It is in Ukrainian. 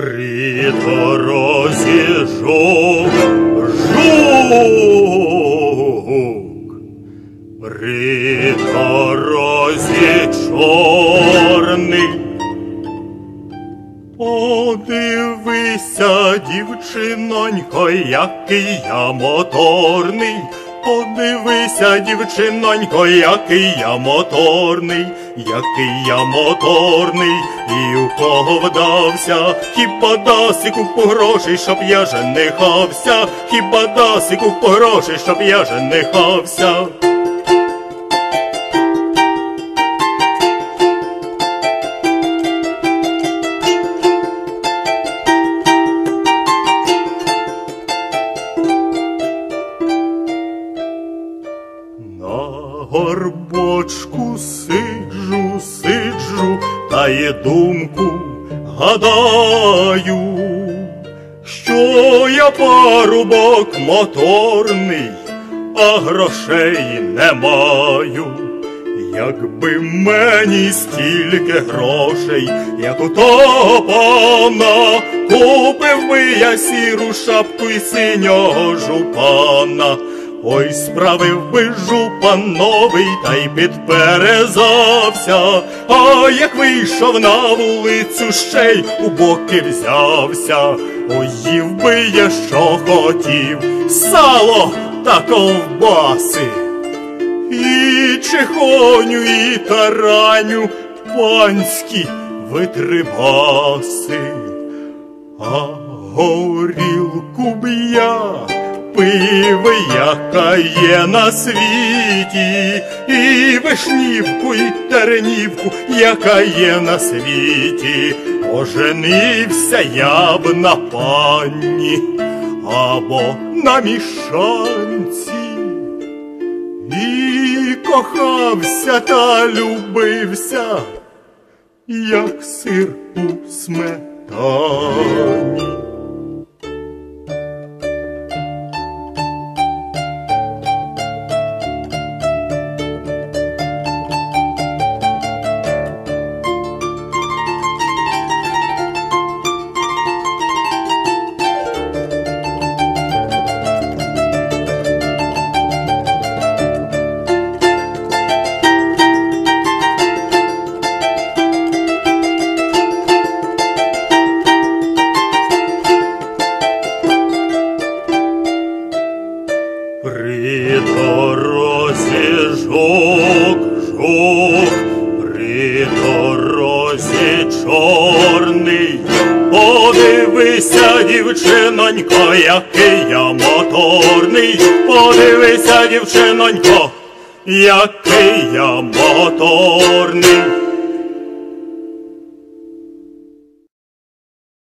При дорозі жук, при чорний. Подивися, дівчинонько, який я моторний. Подивися, дівчинонько, який я моторний, який я моторний, і у кого вдався, хіба даси купу грошей, щоб я женихався, хіба даси купу грошей, щоб я женихався. Горбочку сиджу, сиджу, та є думку гадаю, що я парубок моторний, а грошей не маю. Якби мені стільки грошей, як у того пана, купив би я сіру шапку і синього жупана. Ой, справив би жупан новий та й підперезався, а як вийшов на вулицю, ще й у боки взявся, ой, би я що хотів, сало та ковбаси. І чехоню, і тараню панські витрибаси, а горілку б я пив, яка є на світі, і вишнівку, і теренівку, яка є на світі, оженився я б на панні або на мішанці. І кохався та любився, як сир у сметані. При дорозі жук, жук, при дорозі чорний. Подивися, дівчинонько, який я моторний. Подивися, дівчинонько, який я моторний.